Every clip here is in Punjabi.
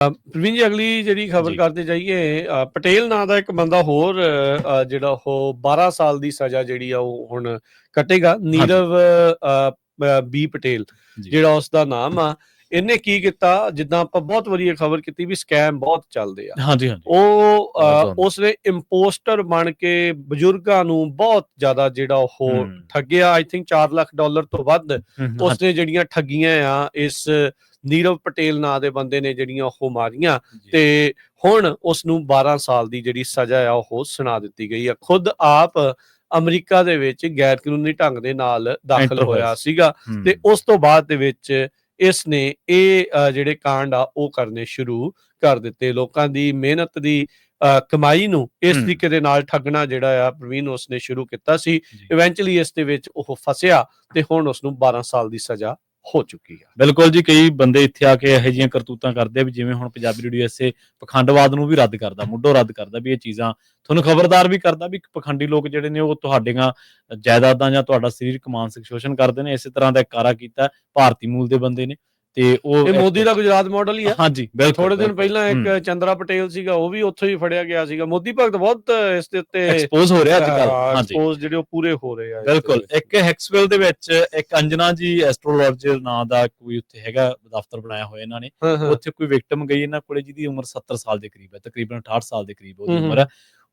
ਪ੍ਰਵੀਨ ਜੀ ਅਗਲੀ ਜਿਹੜੀ ਖਬਰ। ਕਰਦੇ ਜਾਈਏ ਪਟੇਲ ਨਾਂ ਦਾ ਇੱਕ ਬੰਦਾ ਹੋਰ ਜਿਹੜਾ ਉਹ 12 ਸਾਲ ਦੀ ਸਜ਼ਾ ਜਿਹੜੀ ਆ ਉਹ ਹੁਣ ਕੱਟੇਗਾ ਨੀਰਵ ਬੀ ਪਟੇਲ। ਜਿਹੜਾ ਉਸ ਦਾ ਨਾਮ ਆ ਇਹਨੇ ਕੀ ਕੀਤਾ? ਜਿੱਦਾਂ ਆਪਾਂ ਬਹੁਤ ਵਧੀਆ ਖਬਰ ਕੀਤੀ ਵੀ ਸਕੈਮ ਬਹੁਤ ਚੱਲਦੇ ਆ। ਹਾਂਜੀ ਹਾਂਜੀ। ਉਹ ਉਸਨੇ ਇੰਪੋਸਟਰ ਬਣ ਕੇ ਬਜ਼ੁਰਗਾਂ ਨੂੰ ਬਹੁਤ ਜ਼ਿਆਦਾ ਜਿਹੜਾ ਉਹ। ਠੱਗਿਆ ਆਈ ਥਿੰਕ 4 ਲੱਖ ਡਾਲਰ ਤੋਂ ਵੱਧ। ਉਸਨੇ ਜਿਹੜੀਆਂ ਠੱਗੀਆਂ ਆ ਇਸ ਨੀਰਵ ਪਟੇਲ ਨਾਂ ਦੇ ਬੰਦੇ ਨੇ ਜਿਹੜੀਆਂ ਉਹ ਮਾਰੀਆਂ। ਤੇ ਹੁਣ ਉਸ ਨੂੰ 12 ਸਾਲ ਦੀ ਜਿਹੜੀ ਸਜ਼ਾ ਆ ਉਹ ਸੁਣਾ ਦਿੱਤੀ ਗਈ ਆ। ਖੁਦ ਆਪ ਅਮਰੀਕਾ ਦੇ ਵਿੱਚ ਗੈਰ ਕਾਨੂੰਨੀ ਢੰਗ ਦੇ ਨਾਲ ਦਾਖਲ ਹੋਇਆ ਸੀਗਾ। ਤੇ ਉਸ ਤੋਂ ਬਾਅਦ ਦੇ ਵਿੱਚ ਇਸ ਨੇ ਇਹ ਜਿਹੜੇ ਕਾਂਡ ਆ ਉਹ ਕਰਨੇ ਸ਼ੁਰੂ ਕਰ ਦਿੱਤੇ ਲੋਕਾਂ ਦੀ ਮਿਹਨਤ ਦੀ ਕਮਾਈ ਨੂੰ ਇਸ। ਤਰੀਕੇ ਦੇ ਨਾਲ ਠੱਗਣਾ ਜਿਹੜਾ ਆ ਪ੍ਰਵੀਨ ਉਸ ਨੇ ਸ਼ੁਰੂ ਕੀਤਾ ਸੀ। ਇਵੈਂਚੁਅਲੀ ਇਸ ਦੇ ਵਿੱਚ ਉਹ ਫਸਿਆ ਤੇ ਹੁਣ ਉਸ ਨੂੰ 12 ਸਾਲ ਦੀ ਸਜ਼ਾ ਹੋ ਚੁੱਕੀ ਆ। ਬਿਲਕੁਲ ਜੀ, ਕਈ ਬੰਦੇ ਇੱਥੇ ਆ ਕੇ ਇਹੋ ਜਿਹੀਆਂ ਕਰਤੂਤਾਂ ਕਰਦੇ ਆ ਵੀ ਜਿਵੇਂ ਹੁਣ ਪੰਜਾਬੀ ਰੇਡੀਓ ਐਸੇ ਪਖੰਡਵਾਦ ਨੂੰ ਵੀ ਰੱਦ ਕਰਦਾ, ਮੁੱਢੋਂ ਰੱਦ ਕਰਦਾ ਵੀ ਇਹ ਚੀਜ਼ਾਂ ਤੁਹਾਨੂੰ ਖਬਰਦਾਰ ਵੀ ਕਰਦਾ ਵੀ ਪਖੰਡੀ ਲੋਕ ਜਿਹੜੇ ਨੇ ਉਹ ਤੁਹਾਡੀਆਂ ਜਾਇਦਾਦਾਂ ਜਾਂ ਤੁਹਾਡਾ ਸਰੀਰਕ, ਮਾਨਸਿਕ ਸ਼ੋਸ਼ਣ ਕਰਦੇ ਨੇ, ਇਸੇ ਤਰ੍ਹਾਂ ਦਾ ਕਾਰਾ ਕੀਤਾ, ਭਾਰਤੀ ਮੂਲ ਦੇ ਬੰਦੇ ਨੇ। ਤੇ ਉਹ ਇਹ ਮੋਦੀ ਦਾ ਗੁਜਰਾਤ ਮਾਡਲ ਹੀ ਆ ਹਾਂਜੀ ਬਿਲਕੁਲ ਥੋੜੇ ਦਿਨ। ਪਹਿਲਾਂ ਇੱਕ ਚੰਦਰਾ ਪਟੇਲ ਸੀਗਾ ਉਹ ਵੀ ਉੱਥੋਂ ਹੀ ਫੜਿਆ ਗਿਆ ਸੀਗਾ ਮੋਦੀ ਭਗਤ ਬਹੁਤ ਇਸ ਦੇ ਉੱਤੇ ਐਕਸਪੋਜ਼ ਹੋ ਰਿਹਾ ਅੱਜ ਕੱਲ ਹਾਂਜੀ ਐਕਸਪੋਜ਼ ਜਿਹੜੇ ਉਹ ਪੂਰੇ ਹੋ ਰਹੇ ਆ ਬਿਲਕੁਲ। ਇੱਕ ਹੈਕਸਵੈਲ ਦੇ ਵਿੱਚ ਇੱਕ ਅੰਜਨਾ ਜੀ ਐਸਟ੍ਰੋਲੋਜਰ ਨਾਂ ਦਾ ਕੋਈ ਉੱਥੇ ਹੈਗਾ ਦਫ਼ਤਰ ਬਣਾਇਆ ਹੋਇਆ ਇਹਨਾਂ ਨੇ। ਉੱਥੇ ਕੋਈ ਵਿਕਟਮ ਗਈ ਇਹਨਾਂ ਕੋਲੇ ਜਿਹਦੀ ਉਮਰ 70 ਸਾਲ ਦੇ ਕਰੀਬ ਹੈ ਤਕਰੀਬਨ 68 ਸਾਲ ਦੇ ਕਰੀਬ ਉਹਦੀ। ਉਮਰ ਹੈ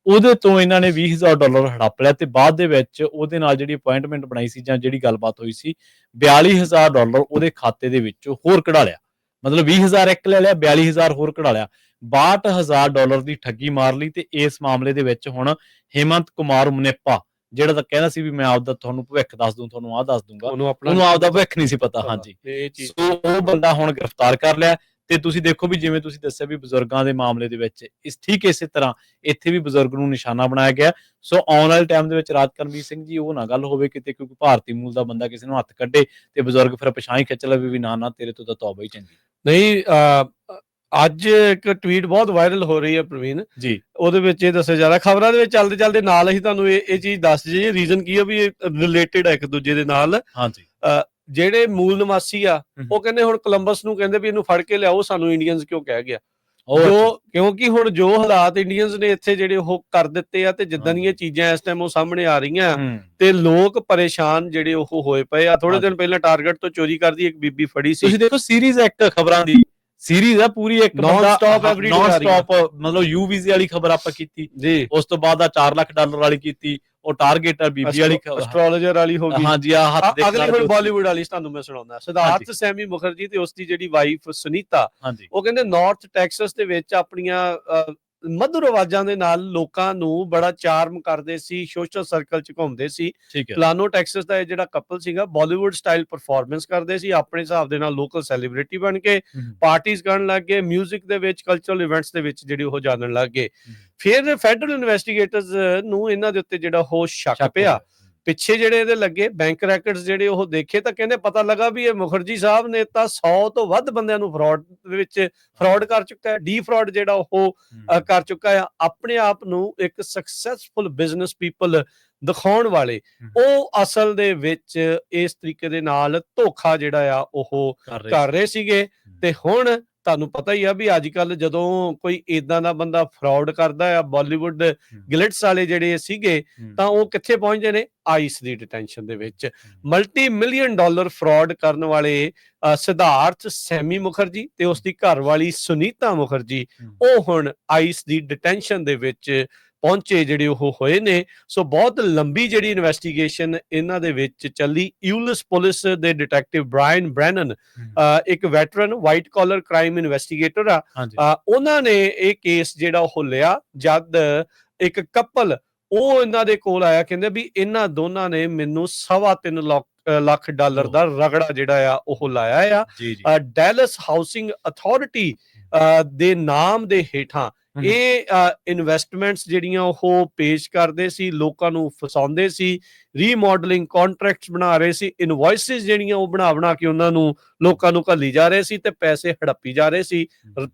ਉਹਦੇ ਤੋਂ ਇਹਨਾਂ ਨੇ 20000 ਡਾਲਰ ਹੜੱਪ ਲਿਆ ਤੇ ਬਾਅਦ ਦੇ ਵਿੱਚ ਉਹਦੇ ਨਾਲ ਜਿਹੜੀ ਅਪਾਇੰਟਮੈਂਟ ਬਣਾਈ ਸੀ ਜਾਂ ਜਿਹੜੀ ਗੱਲਬਾਤ ਹੋਈ ਸੀ 42000 ਡਾਲਰ ਉਹਦੇ ਖਾਤੇ ਦੇ ਵਿੱਚੋਂ ਹੋਰ ਕਢਾ ਲਿਆ। ਮਤਲਬ 20000 ਇੱਕ ਲੈ ਲਿਆ 42000 ਹੋਰ ਕਢਾ ਲਿਆ। 62000 ਡਾਲਰ ਦੀ ਠੱਗੀ ਮਾਰ ਲਈ ਤੇ ਇਸ ਮਾਮਲੇ ਦੇ ਵਿੱਚ ਹੁਣ ਹੇਮੰਤ ਕੁਮਾਰ ਮੁਨੇਪਾ ਜਿਹੜਾ ਤਾਂ ਕਹਿੰਦਾ ਸੀ ਵੀ ਮੈਂ ਆਪਦਾ ਤੁਹਾਨੂੰ ਭਵਿੱਖ ਦੱਸ ਦੂੰ ਤੁਹਾਨੂੰ ਆਹ ਦੱਸ ਦੂੰਗਾ। ਉਹਨੂੰ ਆਪਣਾ ਉਹਨੂੰ ਆਪਦਾ ਭਵਿੱਖ ਨਹੀਂ ਸੀ ਪਤਾ ਹਾਂਜੀ। ਸੋ ਉਹ ਬੰਦਾ ਹੁਣ ਗ੍ਰਿਫਤਾਰ ਕਰ ਲਿਆ। ਤੇ ਤੁਸੀਂ ਦੇਖੋ ਵੀ ਜਿਵੇਂ ਤੁਸੀਂ ਦੱਸਿਆ ਵੀ ਬਜ਼ੁਰਗਾਂ ਦੇ ਮਾਮਲੇ ਦੇ ਵਿੱਚ ਇਸ ਠੀਕ ਇਸੇ ਤਰ੍ਹਾਂ ਇੱਥੇ ਵੀ ਬਜ਼ੁਰਗ ਨੂੰ ਨਿਸ਼ਾਨਾ ਬਣਾਇਆ ਗਿਆ। ਸੋ ਆਉਣ ਵਾਲੇ ਟਾਈਮ ਦੇ ਵਿੱਚ ਰਾਜ ਕਰਮਵੀਰ ਸਿੰਘ ਜੀ ਉਹ ਨਾ ਗੱਲ ਹੋਵੇ ਕਿਤੇ ਕਿਉਂਕਿ ਭਾਰਤੀ ਮੂਲ ਦਾ ਬੰਦਾ ਕਿਸੇ ਨੂੰ ਹੱਥ ਕੱਢੇ ਤੇ ਬਜ਼ੁਰਗ ਫਿਰ ਪਛਾਣ ਖਿੱਚ ਲਵੇ ਵੀ ਨਾ ਨਾ ਤੇਰੇ ਤੋਂ ਤਾਂ ਤੌਬਾ ਹੀ ਚੰਗੀ। ਨਹੀਂ ਅੱਜ ਇੱਕ ਟਵੀਟ ਬਹੁਤ ਵਾਇਰਲ ਹੋ ਰਹੀ ਹੈ ਪ੍ਰਵੀਨ। ਜੀ। ਉਹਦੇ ਵਿੱਚ ਇਹ ਦੱਸਿਆ ਜਾ ਰਿਹਾ ਖਬਰਾਂ ਦੇ ਵਿੱਚ ਚੱਲਦੇ ਚੱਲਦੇ ਨਾਲ ਅਸੀਂ ਤੁਹਾਨੂੰ ਇਹ ਇਹ ਚੀਜ਼ ਦੱਸ ਦਈਏ ਰੀਜ਼ਨ ਕੀ ਹੈ ਵੀ ਇਹ ਰਿਲੇਟਡ ਹੈ ਇੱਕ ਦੂਜੇ ਦੇ ਨਾਲ। ਹਾਂਜੀ। ਜਿਹੜੇ ਮੂਲ ਨਿਵਾਸੀ ਆ। ਉਹ ਕਹਿੰਦੇ ਹੁਣ ਕੋਲੰਬਸ ਨੂੰ ਕਹਿੰਦੇ ਵੀ ਇਹਨੂੰ ਫੜ ਕੇ ਲਿਆਓ ਸਾਨੂੰ ਇੰਡੀਅਨਸ ਕਿਉਂ ਕਹਿ ਗਿਆ। ਜੋ ਕਿਉਂਕਿ ਹੁਣ ਜੋ ਹਾਲਾਤ ਇੰਡੀਅਨਸ ਨੇ ਇੱਥੇ ਜਿਹੜੇ ਉਹ ਕਰ ਦਿੱਤੇ ਆ ਤੇ ਜਿੱਦਾਂ ਦੀਆਂ। ਚੀਜ਼ਾਂ ਇਸ ਟਾਈਮ ਉਹ ਸਾਹਮਣੇ ਆ ਰਹੀਆਂ ਤੇ ਲੋਕ ਪਰੇਸ਼ਾਨ ਜਿਹੜੇ ਉਹ ਹੋਏ ਪਏ ਆ। ਥੋੜੇ। ਦਿਨ ਪਹਿਲਾਂ ਟਾਰਗੇਟ ਤੋਂ ਚੋਰੀ ਕਰਦੀ ਇੱਕ ਬੀਬੀ ਫੜੀ ਸੀ। ਤੁਸੀਂ ਦੇਖੋ ਸੀਰੀਜ਼ ਇੱਕ ਖਬਰਾਂ ਦੀ। ਸੀਰੀਜ਼ ਆ ਪੂਰੀ ਇੱਕ ਨਾਨ ਆ ਰਹੀ ਆ। ਸਟਾਪ ਮਤਲਬ ਯੂ ਵੀਜ਼ੇ ਵਾਲੀ ਖਬਰ ਆਪਾਂ ਕੀਤੀ। ਜੀ। ਉਸ ਤੋਂ ਬਾਅਦ ਆ 4 ਲੱਖ ਡਾਲਰ ਵਾਲੀ ਕੀਤੀ। ਉਹ ਟਾਰਗੇਟ ਆ ਬੀਬੀ ਵਾਲੀ ਐਸਟ੍ਰੋਲੋਜਰ ਵਾਲੀ ਹੋ ਗਈ। ਹਾਂਜੀ ਆ ਹੱਥ ਦੇ ਅਗਲੀ ਹੁਣ ਬਾਲੀਵੁੱਡ ਵਾਲੀ ਤੁਹਾਨੂੰ ਮੈਂ ਸੁਣਾਉਂਦਾ। ਸਿਧਾਰਥ। ਸੈਮੀ ਮੁਖਰਜੀ ਤੇ ਉਸ ਦੀ ਜਿਹੜੀ ਵਾਈਫ ਸੁਨੀਤਾ ਉਹ ਕਹਿੰਦੇ ਨਾਰਥ ਟੈਕਸਸ ਦੇ ਵਿੱਚ ਆਪਣੀਆਂ ਮਧੁਰ ਆਵਾਜ਼ਾਂ ਦੇ ਨਾਲ ਲੋਕਾਂ ਨੂੰ ਬੜਾ ਚਾਰਮ ਕਰਦੇ ਸੀ ਸੋਸ਼ਲ ਸਰਕਲ ਚ ਘੁੰਮਦੇ ਸੀ। ਪਲਾਨੋ ਟੈਕਸਸ ਦਾ ਇਹ ਜਿਹੜਾ ਕਪਲ ਸੀਗਾ ਬਾਲੀਵੁੱਡ ਸਟਾਈਲ ਪਰਫਾਰਮੈਂਸ ਕਰਦੇ ਸੀ। ਆਪਣੇ ਹਿਸਾਬ ਦੇ ਨਾਲ ਲੋਕਲ ਸੈਲੀਬ੍ਰਿਟੀ ਬਣ ਕੇ। ਪਾਰਟੀਆਂ ਕਰਨ ਲੱਗ ਗਏ 뮤직 ਦੇ ਵਿੱਚ ਕਲਚਰਲ ਇਵੈਂਟਸ ਦੇ ਵਿੱਚ ਜਿਹੜੀ ਉਹ ਜਾਣਨ ਲੱਗ ਗਏ। ਫਿਰ ਫੈਡਰਲ ਇਨਵੈਸਟੀਗੇਟਰਸ ਨੂੰ ਇਹਨਾਂ ਦੇ ਉੱਤੇ ਜਿਹੜਾ ਉਹ ਸ਼ੱਕ ਪਿਆ। ਪਿੱਛੇ ਜਿਹੜੇ ਇਹਦੇ ਲੱਗੇ ਬੈਂਕ ਰੈਕਟਸ ਜਿਹੜੇ ਉਹ ਦੇਖੇ ਤਾਂ ਕਹਿੰਦੇ ਪਤਾ ਲੱਗਾ ਵੀ ਇਹ ਮੁਖਰਜੀ ਸਾਹਿਬ ਨੇ ਤਾਂ 100 ਤੋਂ ਵੱਧ ਬੰਦਿਆਂ ਨੂੰ ਫਰਾਡ ਦੇ ਵਿੱਚ ਫਰਾਡ ਕਰ ਚੁੱਕਾ ਹੈ ਡੀ ਫਰਾਡ ਜਿਹੜਾ ਉਹ ਕਰ ਚੁੱਕਾ ਹੈ ਆਪਣੇ ਆਪ ਨੂੰ ਇੱਕ ਸਕਸੈਸਫੁਲ ਬਿਜ਼ਨਸ ਪੀਪਲ ਦਿਖਾਉਣ ਵਾਲੇ। ਉਹ ਅਸਲ ਦੇ ਵਿੱਚ ਇਸ ਤਰੀਕੇ ਦੇ ਨਾਲ ਧੋਖਾ ਜਿਹੜਾ ਆ ਉਹ ਕਰ ਰਹੇ ਸੀਗੇ ਤੇ ਹੁਣ ਤੁਹਾਨੂੰ ਪਤਾ ਹੀ ਆ ਵੀ ਅੱਜ ਕੱਲ ਜਦੋਂ ਕੋਈ ਇਦਾਂ ਦਾ ਬੰਦਾ ਫਰਾਡ ਕਰਦਾ ਆ ਬਾਲੀਵੁੱਡ ਗਲਿਟਸ ਵਾਲੇ ਜਿਹੜੇ ਸੀਗੇ। ਤਾਂ ਉਹ ਕਿੱਥੇ ਪਹੁੰਚਦੇ ਨੇ ਆਈਸ ਦੀ ਡਿਟੈਂਸ਼ਨ ਦੇ ਵਿੱਚ ਮਲਟੀ ਮਿਲੀਅਨ ਡਾਲਰ ਫਰਾਡ ਕਰਨ ਵਾਲੇ ਸਿਧਾਰਥ ਸੈਮੀ ਮੁਖਰਜੀ ਤੇ ਉਸ ਦੀ ਘਰਵਾਲੀ ਸੁਨੀਤਾ ਮੁਖਰਜੀ। ਉਹ ਹੁਣ ਆਈਸ ਦੀ ਡਿਟੈਂਸ਼ਨ ਦੇ ਵਿੱਚ ਪਹੁੰਚੇ ਜਿਹੜੇ ਉਹ ਹੋਏ ਨੇ। ਸੋ ਬਹੁਤ ਲੰਬੀ ਜਿਹੜੀ ਇਨਵੈਸਟੀਗੇਸ਼ਨ ਇਹਨਾਂ ਦੇ ਵਿੱਚ ਚੱਲੀ। ਯੂਲਸ ਪੁਲਿਸ ਦੇ ਡਿਟੈਕਟਿਵ ਬ੍ਰਾਇਨ ਬ੍ਰੈਨਨ ਇੱਕ veteran white collar crime investigator ਆ। ਉਹਨਾਂ ਨੇ ਇਹ ਕੇਸ ਜਿਹੜਾ ਉਹ ਲਿਆ ਜਦ ਇੱਕ ਕਪਲ ਉਹ ਇਹਨਾਂ ਦੇ ਕੋਲ ਆਇਆ ਕਹਿੰਦੇ ਵੀ ਇਹਨਾਂ ਦੋਨਾਂ ਨੇ ਮੈਨੂੰ ਸਵਾ ਤਿੰਨ ਲੱਖ ਅ, ਲੱਖ ਡਾਲਰ ਦਾ ਰਗੜਾ ਜਿਹੜਾ ਆ ਉਹ ਲਾਇਆ ਆ। ਡੈਲਸ ਹਾਊਸਿੰਗ ਅਥਾਰਟੀ ਦੇ ਨਾਮ ਦੇ ਹੇਠਾਂ। ਇਹ ਇਨਵੈਸਟਮੈਂਟਸ ਜਿਹੜੀਆਂ ਉਹ ਪੇਸ਼ ਕਰਦੇ ਸੀ ਲੋਕਾਂ ਨੂੰ ਫਸਾਉਂਦੇ ਸੀ ਰੀਮਾਡਲਿੰਗ ਕੰਟਰੈਕਟਸ ਬਣਾ ਰਹੇ ਸੀ ਇਨਵੌਇਸਸ ਜਿਹੜੀਆਂ ਉਹ ਬਣਾ ਬਣਾ ਕੇ ਉਹਨਾਂ ਨੂੰ ਲੋਕਾਂ ਨੂੰ ਘੱਲੀ ਜਾ ਰਹੇ ਸੀ ਤੇ ਪੈਸੇ ਹੜੱਪੀ ਜਾ ਰਹੇ ਸੀ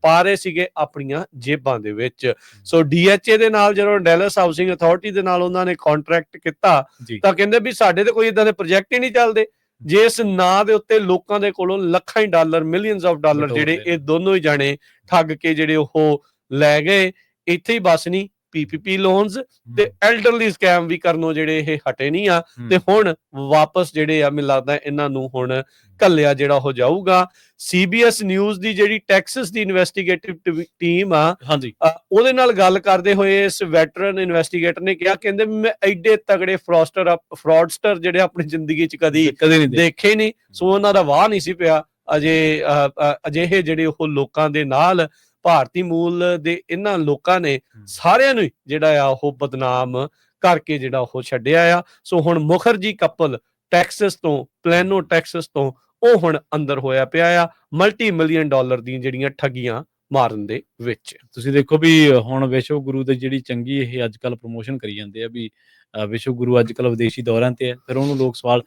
ਪਾ ਰਹੇ ਸੀਗੇ ਆਪਣੀਆਂ ਜੇਬਾਂ ਦੇ ਵਿੱਚ। ਸੋ ਡੀਐਚਏ ਦੇ ਨਾਲ ਜਦੋਂ ਡੈਲਸ ਹਾਊਸਿੰਗ ਅਥਾਰਟੀ ਦੇ ਨਾਲ ਉਹਨਾਂ ਨੇ ਕੰਟਰੈਕਟ ਕੀਤਾ ਤਾਂ ਕਹਿੰਦੇ ਵੀ ਸਾਡੇ ਤੇ ਕੋਈ ਇਦਾਂ ਦੇ ਪ੍ਰੋਜੈਕਟ ਹੀ ਨਹੀਂ ਚੱਲਦੇ। ਜਿਸ ਨਾਂ ਦੇ ਉੱਤੇ ਲੋਕਾਂ ਦੇ ਕੋਲੋਂ ਲੱਖਾਂ ਹੀ ਡਾਲਰ ਮਿਲੀਅਨਸ ਆਫ ਡਾਲਰ ਜਿਹੜੇ। ਇਹ ਦੋਨੋਂ ਹੀ ਜਾਣੇ ਠੱਗ ਕੇ ਜਿਹੜੇ ਉਹ ਲੈ ਗਏ। ਇੱਥੇ ਹੀ ਬਸ ਨਹੀਂ ਪੀਪੀਪੀ ਲੋਨਸ ਤੇ ਐਲਡਰਲੀ ਸਕੈਮ ਵੀ ਕਰਨੋਂ ਜਿਹੜੇ ਇਹ ਹਟੇ ਨਹੀਂ ਆ। ਤੇ ਹੁਣ ਵਾਪਸ ਜਿਹੜੇ ਆ ਮੈਨੂੰ ਲੱਗਦਾ ਇਹਨਾਂ ਨੂੰ ਹੁਣ ਕੱਲਿਆ ਜਿਹੜਾ ਹੋ ਜਾਊਗਾ। ਸੀਬੀਐਸ ਨਿਊਜ਼ ਦੀ ਜਿਹੜੀ ਟੈਕਸਸ ਦੀ ਇਨਵੈਸਟੀਗੇਟਿਵ ਟੀਮ ਆ ਉਹਦੇ ਨਾਲ ਗੱਲ ਕਰਦੇ ਹੋਏ ਇਸ ਵੈਟਰਨ ਇਨਵੈਸਟੀਗੇਟਰ ਨੇ ਕਿਹਾ ਕਹਿੰਦੇ ਮੈਂ ਐਡੇ ਤਗੜੇ ਫਰੋਸਟਰ ਫਰਾਡਸਟਰ ਜਿਹੜੇ ਆਪਣੀ ਜ਼ਿੰਦਗੀ 'ਚ ਕਦੀ ਦੇਖੇ। ਨਹੀਂ ਸੋ ਉਹਨਾਂ ਦਾ ਵਾਹ ਨਹੀਂ ਸੀ ਪਿਆ। ਅਜੇ ਅਜਿਹੇ ਜਿਹੜੇ ਉਹ ਲੋਕਾਂ ਦੇ ਨਾਲ ਭਾਰਤੀ ਮੂਲ ਦੇ ਇਹਨਾਂ ਲੋਕਾਂ ਨੇ। ਸਾਰਿਆਂ ਨੂੰ ਜਿਹੜਾ ਆ ਉਹ ਬਦਨਾਮ ਕਰਕੇ ਜਿਹੜਾ ਉਹ ਛੱਡਿਆ ਆ। ਸੋ ਹੁਣ ਮੁਖਰਜੀ ਕਪਲ ਟੈਕਸਸ ਤੋਂ ਪਲੈਨੋ ਟੈਕਸਸ ਤੋਂ ਉਹ ਹੁਣ ਅੰਦਰ ਹੋਇਆ ਪਿਆ ਆ ਮਲਟੀ ਮਿਲੀਅਨ ਡਾਲਰ ਦੀਆਂ ਜਿਹੜੀਆਂ ਠੱਗੀਆਂ ਮਾਰਨ ਦੇ ਵਿੱਚ। ਤੁਸੀਂ ਦੇਖੋ ਵੀ ਹੁਣ ਵਿਸ਼ਵ ਗੁਰੂ ਦੀ ਜਿਹੜੀ ਚੰਗੀ ਇਹ ਅੱਜ ਕੱਲ ਪ੍ਰੋਮੋਸ਼ਨ ਕਰੀ ਜਾਂਦੇ ਆ ਵੀ ਵਿਸ਼ਵ ਗੁਰੂ ਅੱਜ ਕੱਲ ਵਿਦੇਸ਼ੀ ਦੌਰਿਆਂ ਤੇ ਹੈ ਫਿਰ ਉਹਨੂੰ ਲੋਕ ਸਵਾਲ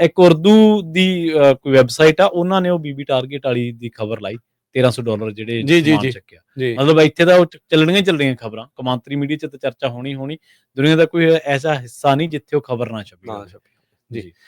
ਇੱਕ ਉਰਦੂ ਦੀ ਕੋਈ ਵੈਬਸਾਈਟ ਆ ਉਹਨਾਂ ਨੇ ਉਹ ਬੀਬੀ ਟਾਰਗੇਟ ਵਾਲੀ ਦੀ ਖਬਰ ਲਾਈ। 1300 ਡਾਲਰ ਜਿਹੜੇ ਜੀ, ਜੀ, ਸਮਾਨ ਜੀ। ਚੱਕਿਆ ਜੀ ਮਤਲਬ ਇੱਥੇ ਤਾਂ ਉਹ ਚ- ਚੱਲਣੀਆਂ ਹੀ ਚੱਲਣੀਆਂ ਖਬਰਾਂ ਕਮਾਂਤਰੀ ਮੀਡੀਆ 'ਚ ਤਾਂ ਚਰਚਾ ਹੋਣੀ ਹੋਣੀ ਦੁਨੀਆ ਦਾ ਕੋਈ ਐਸਾ ਹਿੱਸਾ ਨਹੀਂ ਜਿੱਥੇ ਉਹ ਖਬਰ ਨਾ ਛਪੀ ਨਾ ਹੋਵੇ। ਛਪੀ। ਜੀ। ਜੀ